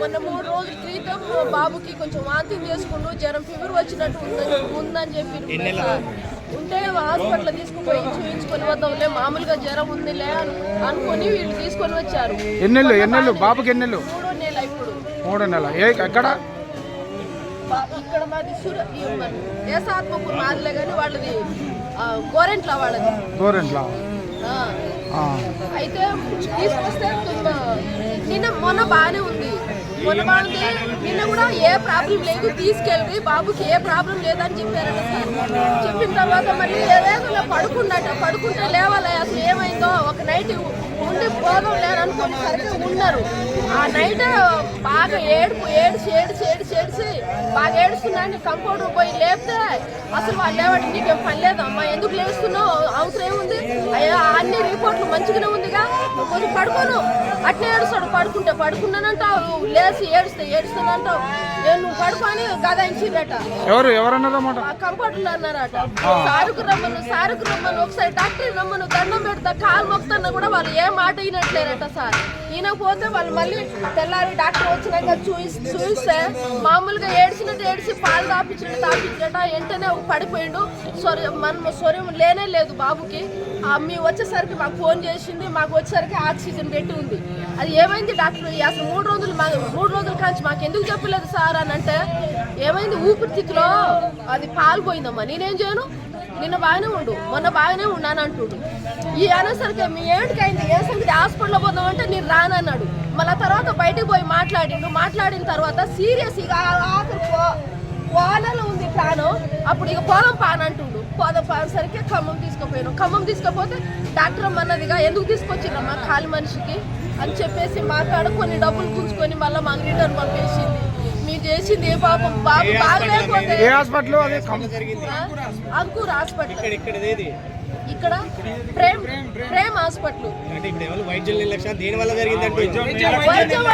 మొన్న మూడు రోజుల క్రితం బాబుకి కొంచెం వాంతింగ్ చేసుకుంటూ జ్వరం ఫీవర్ వచ్చినట్టు ఉందని ఉందని చెప్పి. ఉంటే హాస్పిటల్ తీసుకుపోయి చూపించుకొని వద్దాంలే మామూలుగా జ్వరం ఉందిలే అను- అనుకొని వీళ్ళు తీసుకొని వచ్చారు. ఎన్నెళ్ళు ఎన్నెళ్ళు బాబుకి ఎన్నెళ్ళు మూడో నెల ఇప్పుడు. మూడు నెల. ఎక్కడ? ఇక్కడ మాది సుర మాదిలే కానీ వాళ్ళది గోరెంట్ల వాళ్ళది. గోరెంట్ల. అయితే తీసుకొస్తే నిన్న మొన్న బాగానే ఉంది. మొన్న బాగుంది నిన్న కూడా ఏ ప్రాబ్లం లేదు తీసుకెళ్ళి బాబుకి ఏ ప్రాబ్లం లేదని చెప్పారట సార్. చెప్పిన తర్వాత మరి ఏదో పడుకున్నట్ట పడుకుంటే లేవాలి అసలు ఏమైందో ఒక నైట్ ఉండి పోదాం లేరనుకుని సరిగ్గా ఉన్నారు. ఆ నైట్ బాగా ఏడుపు ఏడ్చి ఏడ్చి ఏడ్చి ఏడ్చి బాగా ఏడుస్తున్నాను కంపౌండర్ పోయి లేపితే అసలు వాళ్ళు లేవండి నీకేం పని లేదమ్మా ఎందుకు లేస్తున్నావు? అవసరం ఏముంది? అయ్యా అన్ని రిపోర్ట్లు మంచిగానే ఉందిగా. కొంచెం పడుకోను. అట్నే ఏడుస్తాడు పడుకుంటే పడుకున్నానంటావు. లేచి ఏడుస్తే ఏడుస్తానంటావు. నేను నువ్వు పడుకొని గదాయించిందట ఎవరు ఎవరన్నారన్నమాట? కంపౌండర్లు అన్నారట. సారుకు రమ్మను సారుకు రమ్మను ఒకసారి డాక్టర్ రమ్మను దండం పెడతా కాలు మొక్కుతున్నా కూడా వాళ్ళు ఏ మాట వినట్లేరట సార్. ఈయనపోతే వాళ్ళు మళ్ళీ తెల్లారి డాక్టర్ వచ్చినాక చూసి చూస్తే మామూలుగా ఏడ్చినట్టు ఏడిచి పాలు తాపించినట్టు తాపించినట్ట వెంటనే పడిపోయిండు. స్వర మన స్వరం లేనే లేదు బాబుకి. మీ వచ్చేసరికి మాకు ఫోన్ చేసింది మాకు వచ్చేసరికి ఆక్సిజన్ పెట్టి ఉంది. అది ఏమైంది డాక్టర్? అసలు మూడు రోజులు మా మూడు రోజుల కాంచి మాకు ఎందుకు చెప్పలేదు సార్ అని అంటే ఏమైంది ఊపిరితిత్తులో? అది పాల్పోయిందమ్మా. నేనేం చేయను? నిన్న బాగానే ఉండు. మొన్న బాగానే ఉన్నాను అంటుడు. ఈ అనేసరికి మీ ఏంటికి అయింది. ఏ సంగతి? హాస్పిటల్లో పోదాం అంటే నేను రానన్నాడు. మళ్ళీ తర్వాత బయటకు పోయి మాట్లాడిండు. మాట్లాడిన తర్వాత సీరియస్ ఇక ఆఖరి అప్పుడు ఇక పోదాం పాన్ అంటుండు. పోదాం పానేసరికి ఖమ్మం తీసుకుపోయాను. ఖమ్మం తీసుకుపోతే డాక్టర్ అమ్మన్నదిగా ఎందుకు తీసుకొచ్చిరమ్మా ఖాళీ మనిషికి? అని చెప్పేసి మాట్లాడు కొన్ని డబ్బులు పుంజుకొని మళ్ళీ మాకు రిటర్న్ పంపేసింది. మీరు చేసింది ఏ పాపం? బాబు బాగలేకపోతే? అంకూర్ హాస్పిటల్. ఇక్కడ ప్రేమ్ ప్రేమ్ హాస్పిటల్. వైద్యం